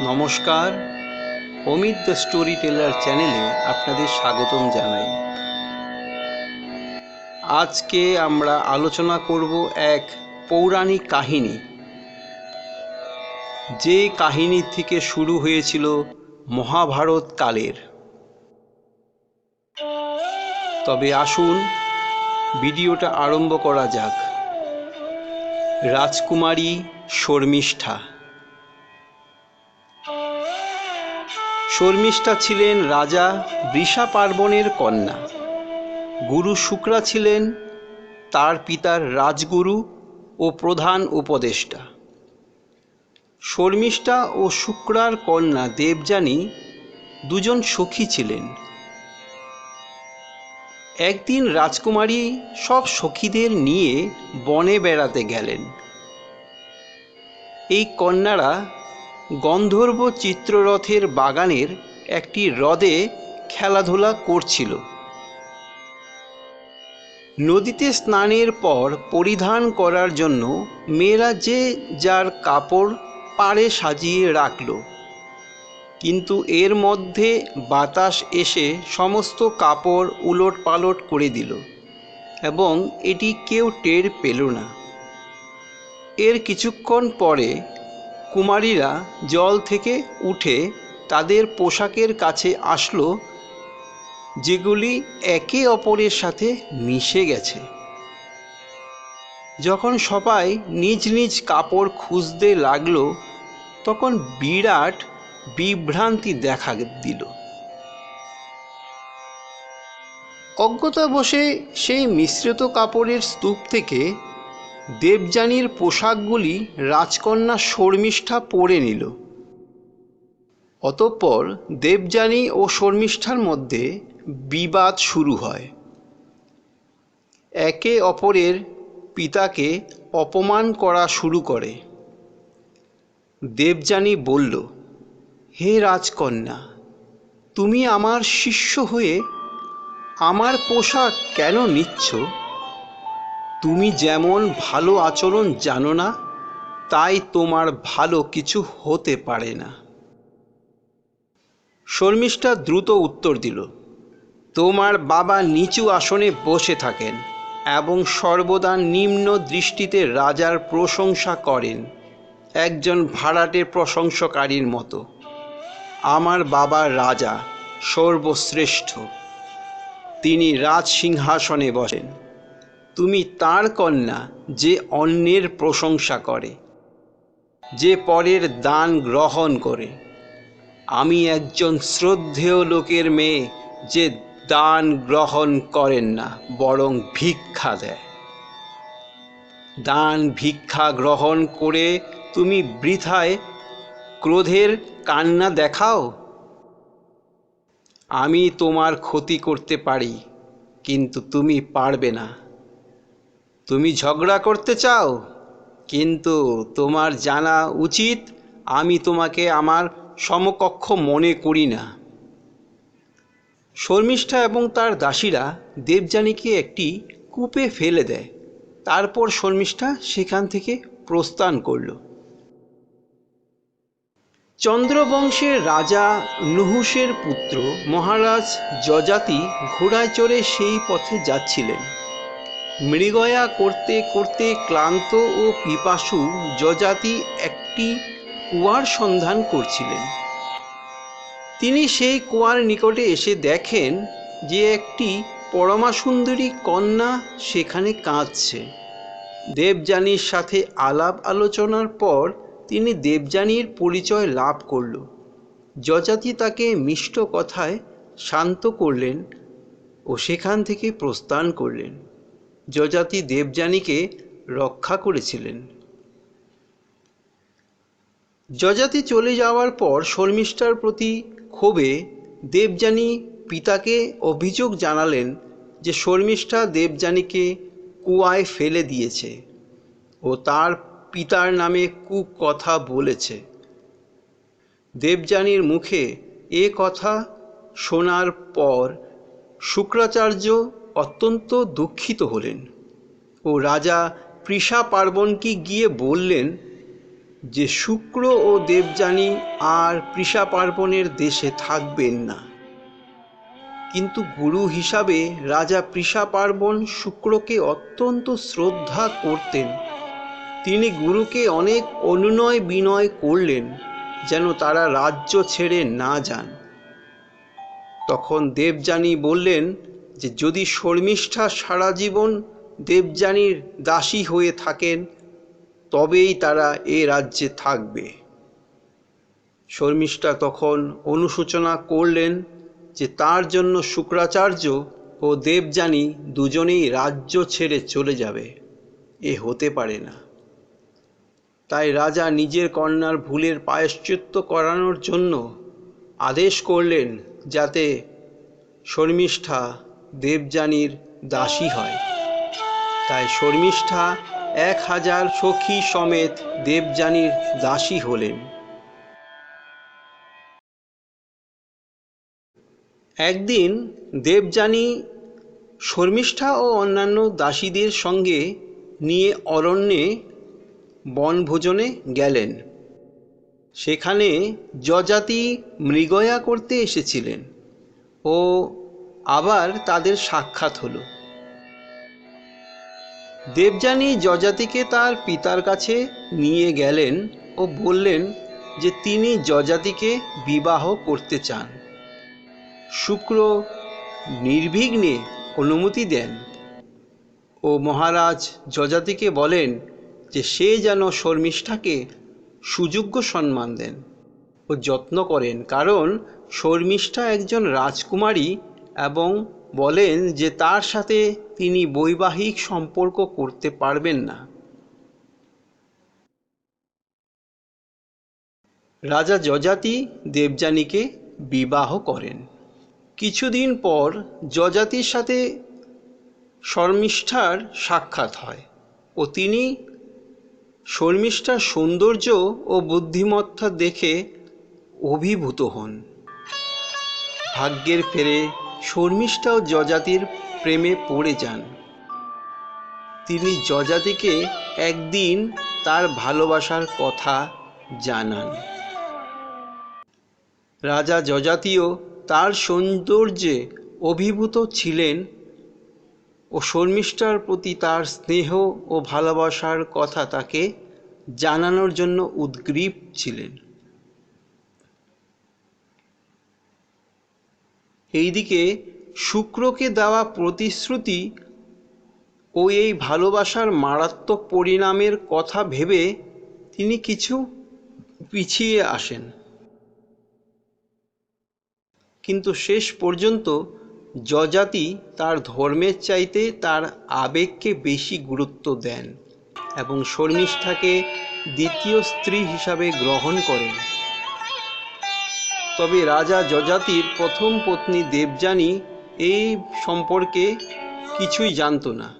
নমস্কার। Amit the story teller চ্যানেলে আপনাদের স্বাগতম জানাই। আজকে আমরা আলোচনা করব এক পৌরাণিক কাহিনী। যে কাহিনী থেকে শুরু হয়েছিল মহাভারত কালের। তবে আসুন, ভিডিওটা আরম্ভ করা যাক। রাজকুমারী শর্মিষ্ঠা। শর্মিষ্ঠা ছিলেন রাজা বৃষা পার্বণের কন্যা। গুরু শুক্রা ছিলেন তার পিতার রাজগুরু ও প্রধান উপদেষ্টা। শর্মিষ্ঠা ও শুক্রার কন্যা দেবযানী দুজন সখী ছিলেন। একদিন রাজকুমারী সব সখীদের নিয়ে বনে বেড়াতে গেলেন। এই কন্যারা গন্ধর্ব চিত্ররথের বাগানের একটি হ্রদে খেলাধুলা করছিল। নদীতে স্নানের পর পরিধান করার জন্য মেয়েরা যে যার কাপড় পাড়ে সাজিয়ে রাখল। কিন্তু এর মধ্যে বাতাস এসে সমস্ত কাপড় উলট পালট করে দিল এবং এটি কেউ টের পেল না। এর কিছুক্ষণ পরে কুমারীরা জল থেকে উঠে তাদের পোশাকের কাছে আসলো, যেগুলি একে অপরের সাথে মিশে গেছে। যখন সবাই নিজ নিজ কাপড় খুঁজতে লাগল, তখন বিরাট বিভ্রান্তি দেখা দিল। অজ্ঞতা বসে সেই মিশ্রিত কাপড়ের স্তূপ থেকে দেবযানীর পোশাকগুলি রাজকন্যা শর্মিষ্ঠা পরে নিল। অতঃপর দেবযানী ও শর্মিষ্ঠার মধ্যে বিবাদ শুরু হয়। একে অপরের পিতাকে অপমান করা শুরু করে। দেবযানী বলল, হে রাজকন্যা, তুমি আমার শিষ্য হয়ে আমার পোশাক কেন নিচ্ছ? তুমি যেমন ভালো আচরণ জানো না, তাই তোমার ভালো কিছু হতে পারে না। শর্মিষ্ঠা দ্রুত উত্তর দিল, তোমার বাবা নিচু আসনে বসে থাকেন এবং সর্বদা নিম্ন দৃষ্টিতে রাজার প্রশংসা করেন, একজন ভাড়াটের প্রশংসকারীর মতো। আমার বাবা রাজা, সর্বশ্রেষ্ঠ। তিনি রাজ সিংহাসনে বসেন। তুমি তার কন্যা যে অন্যের প্রশংসা করে, যে পরের দান গ্রহণ করে। আমি একজন শ্রদ্ধেয় লোকের মেয়ে যে দান গ্রহণ করেন না, বরং ভিক্ষা দেয়। দান ভিক্ষা গ্রহণ করে তুমি বৃথায় ক্রোধের কান্না দেখাও? আমি তোমার ক্ষতি করতে পারি, কিন্তু তুমি পারবে না। তুমি ঝগড়া করতে চাও, কিন্তু তোমার জানা উচিত আমি তোমাকে আমার সমকক্ষ মনে করি না। শর্মিষ্ঠা এবং তার দাসীরা দেবযানীকে একটি কূপে ফেলে দেয়। তারপর শর্মিষ্ঠা সেখান থেকে প্রস্থান করল। চন্দ্রবংশের রাজা নুহুসের পুত্র মহারাজ যজাতি ঘোড়ায় চড়ে সেই পথে যাচ্ছিলেন। মৃগয়া করতে করতে ক্লান্ত ও পিপাসু যজাতি একটি কুয়ার সন্ধান করছিলেন। তিনি সেই কুয়ার নিকটে এসে দেখেন যে একটি পরমাসুন্দরী কন্যা সেখানে কাঁদছে। দেবযানীর সাথে আলাপ আলোচনার পর তিনি দেবযানীর পরিচয় লাভ করল। যজাতি তাকে মিষ্ট কথায় শান্ত করলেন ও সেখান থেকে প্রস্থান করলেন। যজাতি দেবযানীকে রক্ষা করেছিলেন। যজাতি চলে যাওয়ার পর শর্মিষ্ঠার প্রতি ক্ষোভে দেবযানী পিতাকে অভিযোগ জানালেন যে শর্মিষ্ঠা দেবযানীকে কুয়ায় ফেলে দিয়েছে ও তার পিতার নামে কুকথা বলেছে। দেবযানীর মুখে এ কথা শোনার পর শুক্রাচার্য অত্যন্ত দুঃখিত হলেন ও রাজা পৃষা পার্বণকে গিয়ে বললেন যে শুক্র ও দেবযানী আর পৃষা পার্বণের দেশে থাকবেন না। কিন্তু গুরু হিসাবে রাজা পৃষা পার্বণ শুক্রকে অত্যন্ত শ্রদ্ধা করতেন। তিনি গুরুকে অনেক অনুনয় বিনয় করলেন যেন তারা রাজ্য ছেড়ে না যান। তখন দেবযানী বললেন যে যদি শর্মিষ্ঠা সারা জীবন দেবযানীর দাসী হয়ে থাকেন, তবেই তারা এ রাজ্যে থাকবে। শর্মিষ্ঠা তখন অনুশোচনা করলেন যে তার জন্য শুক্রাচার্য ও দেবযানী দুজনেই রাজ্য ছেড়ে চলে যাবে। এ হতে পারে না। তাই রাজা নিজের কন্যার ভুলের প্রায়শ্চিত্ত করানোর জন্য আদেশ করলেন যাতে শর্মিষ্ঠা দেবযানীর দাসী হয়। তাই শর্মিষ্ঠা এক হাজার সখী সমেত দেবযানীর দাসী হলেন। একদিন দেবযানী শর্মিষ্ঠা ও অন্যান্য দাসীদের সঙ্গে নিয়ে অরণ্যে বনভোজনে গেলেন। সেখানে যজাতি মৃগয়া করতে এসেছিলেন ও আবার তাদের সাক্ষাৎ হলো। দেবযানী যজাতিকে তার পিতার কাছে নিয়ে গেলেন ও বললেন যে তিনি যজাতিকে বিবাহ করতে চান। শুক্র নির্বিঘ্নে অনুমতি দেন ও মহারাজ যজাতিকে বলেন যে সে যেন শর্মিষ্ঠাকে সুযোগ্য সম্মান দেন ও যত্ন করেন, কারণ শর্মিষ্ঠা একজন রাজকুমারী এবং বলেন যে তার সাথে তিনি বৈবাহিক সম্পর্ক করতে পারবেন না। রাজা যজাতি দেবযানীকে বিবাহ করেন। কিছুদিন পর যজাতির সাথে শর্মিষ্ঠার সাক্ষাৎ হয় ও তিনি শর্মিষ্ঠার সৌন্দর্য ও বুদ্ধিমত্তা দেখে অভিভূত হন। ভাগ্যের ফেরে শর্মিষ্ঠা ও যজাতির প্রেমে পড়ে যান। তিনি যজাতিকে একদিন তার ভালোবাসার কথা জানান। রাজা যজাতিও তার সৌন্দর্যে অভিভূত ছিলেন ও শর্মিষ্ঠার প্রতি তার স্নেহ ও ভালোবাসার কথা তাকে জানানোর জন্য উদ্গ্রীব ছিলেন। এইদিকে শুক্রকে দেওয়া প্রতিশ্রুতি ও এই ভালোবাসার মারাত্মক পরিণামের কথা ভেবে তিনি কিছু পিছিয়ে আসেন। কিন্তু শেষ পর্যন্ত যজাতি তার ধর্মের চাইতে তার আবেগকে বেশি গুরুত্ব দেন এবং শর্মিষ্ঠাকে দ্বিতীয় স্ত্রী হিসাবে গ্রহণ করেন। তবে রাজা যজাতির প্রথম পত্নী দেবযানী এই সম্পর্কে কিছুই জানত না।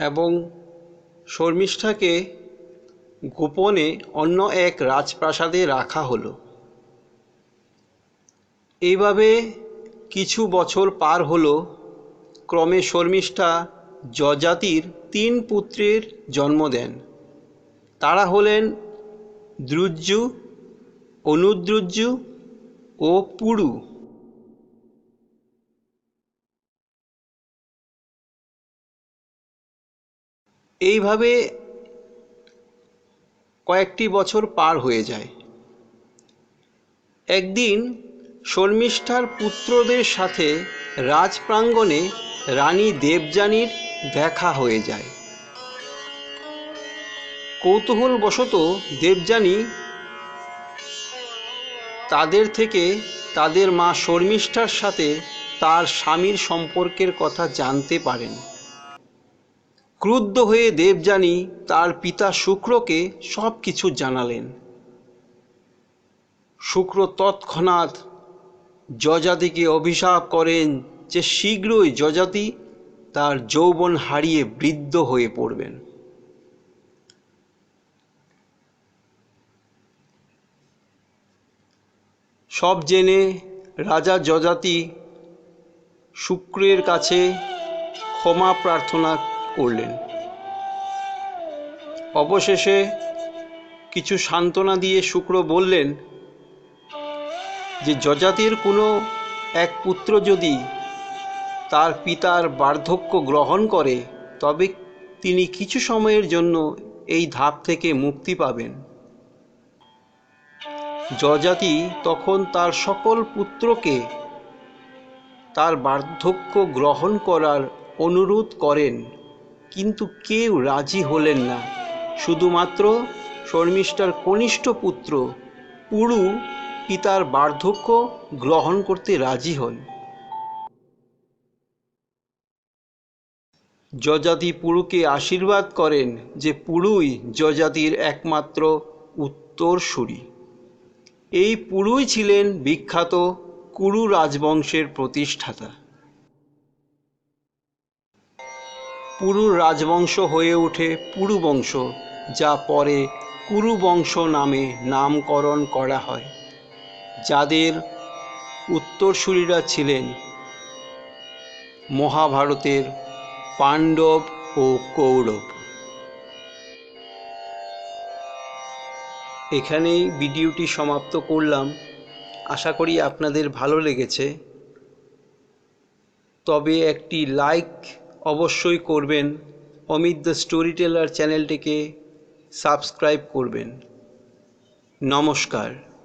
এবং শর্মিষ্ঠাকে গোপনে অন্য এক রাজপ্রাসাদে রাখা হলো। এইভাবে কিছু বছর পার হলো, ক্রমে শর্মিষ্ঠা যজাতির তিন পুত্রের জন্ম দেন। তারা হলেন দ্রুজ্জু অনুদ্রুজ্জু ও পুরু। এইভাবে কয়েকটি বছর পার হয়ে যায়। একদিন শর্মিষ্ঠার পুত্রদের সাথে রাজপ্রাঙ্গণে রানী দেবযানীর দেখা হয়ে যায়। কৌতূহলবশত দেবযানী তাদের থেকে তাদের মা শর্মিষ্ঠার সাথে তার স্বামীর সম্পর্কের কথা জানতে পারেন। ক্রুদ্ধ হয়ে দেবযানী তার পিতা শুক্রকে সব কিছু জানালেন। শুক্র তৎক্ষণাৎ যজাতিকে অভিশাপ করেন যে শীঘ্রই যজাতি তার যৌবন হারিয়ে বৃদ্ধ হয়ে পড়বেন। সব জেনে রাজা যজাতি শুক্রের কাছে ক্ষমা প্রার্থনা করলেন। অবশেষে কিছু সান্ত্বনা দিয়ে শুক্র বললেন, যে যজাতির কোনো এক পুত্র যদি তার পিতার বার্ধক্য গ্রহণ করে, তবে তিনি কিছু সময়ের জন্য এই ধাপ থেকে মুক্তি পাবেন। যজাতি তখন তার সকল পুত্রকে তার বার্ধক্য গ্রহণ করার অনুরোধ করেন, কিন্তু কেউ রাজি হলেন না। শুধুমাত্র শর্মিষ্ঠার কনিষ্ঠ পুত্র পুরু পিতার বার্ধক্য গ্রহণ করতে রাজি হন। যজাতি পুরুকে আশীর্বাদ করেন যে পুরুই যজাতির একমাত্র উত্তরসূরি। এই পুরুই ছিলেন বিখ্যাত কুরু রাজবংশের প্রতিষ্ঠাতা। পুরু রাজবংশ হয়ে ওঠে পুরু বংশ যা পরে কুরু বংশ নামে নামকরণ করা হয়, যাদের উত্তরসূরিরা ছিলেন মহাভারতের পাণ্ডব ও কৌরব। এখানেই ভিডিওটি সমাপ্ত করলাম। আশা করি আপনাদের ভালো লেগেছে। তবে একটি লাইক অবশ্যই করবেন। অমিত দ্য স্টোরি টেলার চ্যানেলটিকে সাবস্ক্রাইব করবেন। নমস্কার।